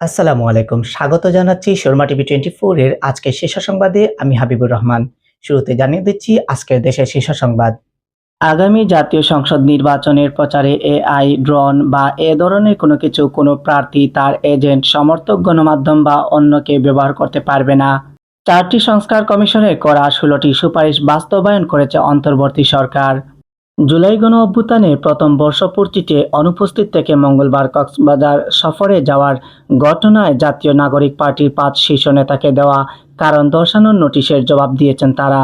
আসসালামু আলাইকুম। স্বাগত জানাচ্ছি শর্মা টিভি টোয়েন্টি এর আজকের শীর্ষ সংবাদে। আমি হাবিবুর রহমান। শুরুতে জানিয়ে দিচ্ছি আজকের দেশের শীর্ষ সংবাদ। আগামী জাতীয় সংসদ নির্বাচনের প্রচারে এআই, ড্রোন বা এ ধরনের কোনো কিছু কোনো প্রার্থী, তার এজেন্ট, সমর্থক, গণমাধ্যম বা অন্যকে ব্যবহার করতে পারবে না। চারটি সংস্কার কমিশনের করা ষোলোটি সুপারিশ বাস্তবায়ন করেছে অন্তর্বর্তী সরকার। জুলাই গণ অভ্যুত্থানের প্রথম বর্ষপূর্তিতে অনুপস্থিত থেকে মঙ্গলবার কক্সবাজার সফরে যাওয়ার ঘটনায় জাতীয় নাগরিক পার্টির পাঁচ শীর্ষ নেতাকে দেওয়া কারণ দর্শানোর নোটিশের জবাব দিয়েছেন তারা।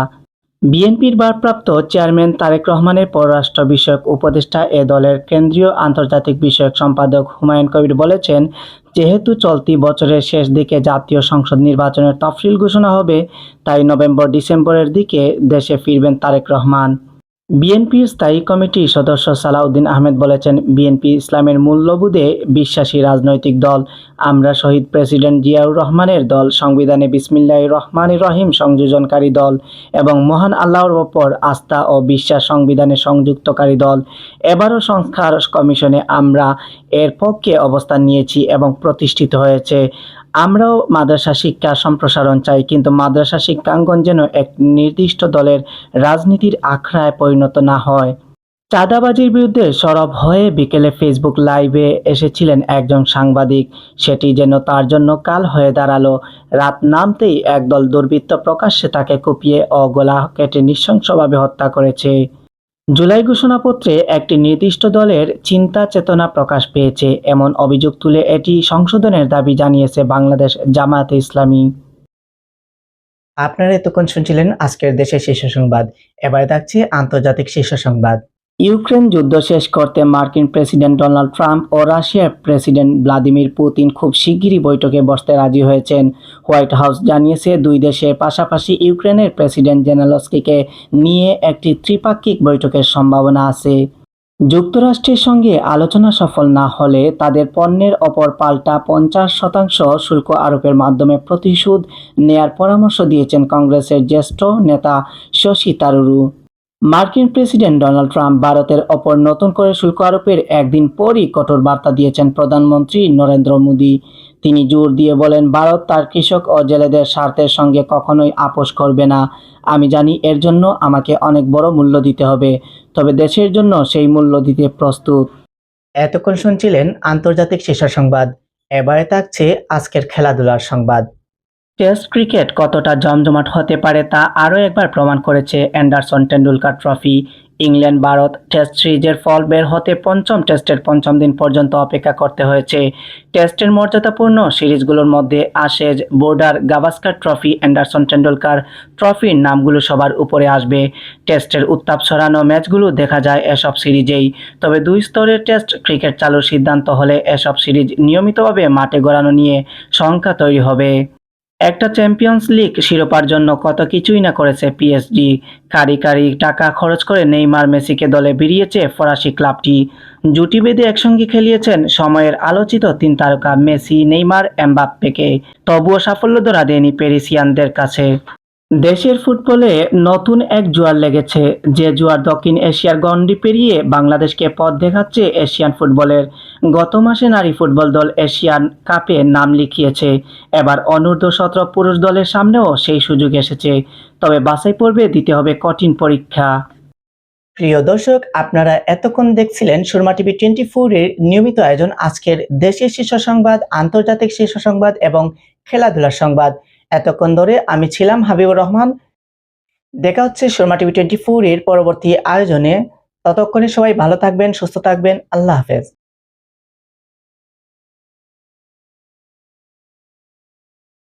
বিএনপির ভারপ্রাপ্ত চেয়ারম্যান তারেক রহমানের পররাষ্ট্র বিষয়ক উপদেষ্টা এ দলের কেন্দ্রীয় আন্তর্জাতিক বিষয়ক সম্পাদক হুমায়ুন কবির বলেছেন, যেহেতু চলতি বছরের শেষ দিকে জাতীয় সংসদ নির্বাচনের তফসিল ঘোষণা হবে, তাই নভেম্বর ডিসেম্বরের দিকে দেশে ফিরবেন তারেক রহমান। বিএনপির স্থায়ী কমিটির সদস্য সালাউদ্দিন আহমেদ বলেছেন, বিএনপি ইসলামের মূল্যবোধে বিশ্বাসী রাজনৈতিক দল। আমরা শহীদ প্রেসিডেন্ট জিয়াউর রহমানের দল, সংবিধানে বিসমিল্লাহ রহমান রহিম সংযোজনকারী দল এবং মহান আল্লাহর ওপর আস্থা ও বিশ্বাস সংবিধানে সংযুক্তকারী দল। এবারও সংস্কার কমিশনে আমরা এর পক্ষে অবস্থান নিয়েছি এবং প্রতিষ্ঠিত হয়েছে। আমরাও মাদ্রাসা শিক্ষা সম্প্রসারণ চাই, কিন্তু মাদ্রাসা শিক্ষাঙ্গন যেন এক নির্দিষ্ট দলের রাজনীতির আখড়ায় পরিণত না হয়। চাঁদাবাজির বিরুদ্ধে সরব হয়ে বিকেলে ফেসবুক লাইভে এসেছিলেন একজন সাংবাদিক। সেটি যেন তার জন্য কাল হয়ে দাঁড়াল। রাত নামতেই একদল দুর্বৃত্ত প্রকাশ্যে তাকে কুপিয়ে ও গলা কেটে নৃশংসভাবে হত্যা করেছে। জুলাই ঘোষণাপত্রে একটি নির্দিষ্ট দলের চিন্তা চেতনা প্রকাশ পেয়েছে, এমন অভিযোগ তুলে এটি সংশোধনের দাবি জানিয়েছে বাংলাদেশ জামায়াতে ইসলামী। আপনারা এতক্ষণ শুনছিলেন আজকের দেশের শীর্ষ সংবাদ। এবারে থাকছে আন্তর্জাতিক শীর্ষ সংবাদ। ইউক্রেন যুদ্ধ শেষ করতে মার্কিন প্রেসিডেন্ট ডোনাল্ড ট্রাম্প ও রাশিয়ার প্রেসিডেন্ট ভ্লাদিমির পুতিন খুব শিগগিরই বৈঠকে বসতে রাজি হয়েছেন। হোয়াইট হাউস জানিয়েছে, দুই দেশের পাশাপাশি ইউক্রেনের প্রেসিডেন্ট জেনেলস্কিকে নিয়ে একটি ত্রিপাক্ষিক বৈঠকের সম্ভাবনা আছে। যুক্তরাষ্ট্রের সঙ্গে আলোচনা সফল না হলে তাদের পণ্যের ওপর পাল্টা পঞ্চাশ শতাংশ শুল্ক আরোপের মাধ্যমে প্রতিশোধ নেয়ার পরামর্শ দিয়েছেন কংগ্রেসের জ্যেষ্ঠ নেতা শশী তারুরু। মার্কিন প্রেসিডেন্ট ডোনাল্ড ট্রাম্প ভারতের ওপর নতুন করে শুল্ক আরোপের একদিন পরই কঠোর বার্তা দিয়েছেন প্রধানমন্ত্রী নরেন্দ্র মোদী। তিনি জোর দিয়ে বলেন, ভারত তার কৃষক ও জেলেদের স্বার্থের সঙ্গে কখনোই আপোষ করবে না। আমি জানি এর জন্য আমাকে অনেক বড় মূল্য দিতে হবে, তবে দেশের জন্য সেই মূল্য দিতে প্রস্তুত। এতক্ষণ শুনছিলেন আন্তর্জাতিক শীর্ষ সংবাদ। এবারে থাকছে আজকের খেলাধুলার সংবাদ। টেস্ট ক্রিকেট কতটা জমজমাট হতে পারে তা আরও একবার প্রমাণ করেছে Anderson Tendulkar trophy. England Bharat test সিরিজের ফল বের হতে পঞ্চম টেস্টের পঞ্চম দিন পর্যন্ত অপেক্ষা করতে হয়েছে। টেস্টের মর্যাদাপূর্ণ সিরিজগুলোর মধ্যে Ashes Border, Gavaskar trophy, Anderson Tendulkar ট্রফির নামগুলো সবার উপরে আসবে। টেস্টের উত্তাপ ছড়ানো ম্যাচগুলো দেখা যায় এসব সিরিজেই। তবে দুই স্তরের টেস্ট ক্রিকেট চালুর সিদ্ধান্ত হলে এসব সিরিজ নিয়মিতভাবে মাঠে গড়ানো নিয়ে সংখ্যা তৈরি হবে। একটা চ্যাম্পিয়ন্স লিগ শিরোপার জন্য কত কিছুই না করেছে পিএসজি কারি কারি টাকা খরচ করে নেইমার মেসিকে দলে বেরিয়েছে ফরাসি ক্লাবটি। জুটি বেঁধে একসঙ্গে খেলিয়েছেন সময়ের আলোচিত তিন তারকা মেসি, নেইমার, এমবাপ্পেকে। তবুও সাফল্য ধরা দেয়নি প্যারিসিয়ানদের কাছে। দেশের ফুটবলে নতুন এক জোয়ার লেগেছে। যে জোয়ার দক্ষিণ এশিয়ার গণ্ডি পেরিয়ে বাংলাদেশকে পথ দেখাচ্ছে এশিয়ান ফুটবলের। গত মাসে নারী ফুটবল দল এশিয়ান কাপে নাম লিখিয়েছে। এবার অনূর্ধ্ব সতেরো পুরুষ দলের সামনেও সেই সুযোগ এসেছে। তবে বাছাই পর্বে দিতে হবে কঠিন পরীক্ষা। প্রিয় দর্শক, আপনারা এতক্ষণ দেখছিলেন সুরমা টিভি টোয়েন্টি ফোর এর নিয়মিত আয়োজন আজকের দেশের শীর্ষ সংবাদ, আন্তর্জাতিক শীর্ষ সংবাদ এবং খেলাধুলার সংবাদ। এতক্ষণ ধরে আমি ছিলাম হাবিবুর রহমান। দেখা হচ্ছে শর্মা টিভি টোয়েন্টি ফোর এর পরবর্তী আয়োজনে। ততক্ষণে সবাই ভালো থাকবেন, সুস্থ থাকবেন। আল্লাহ হাফেজ।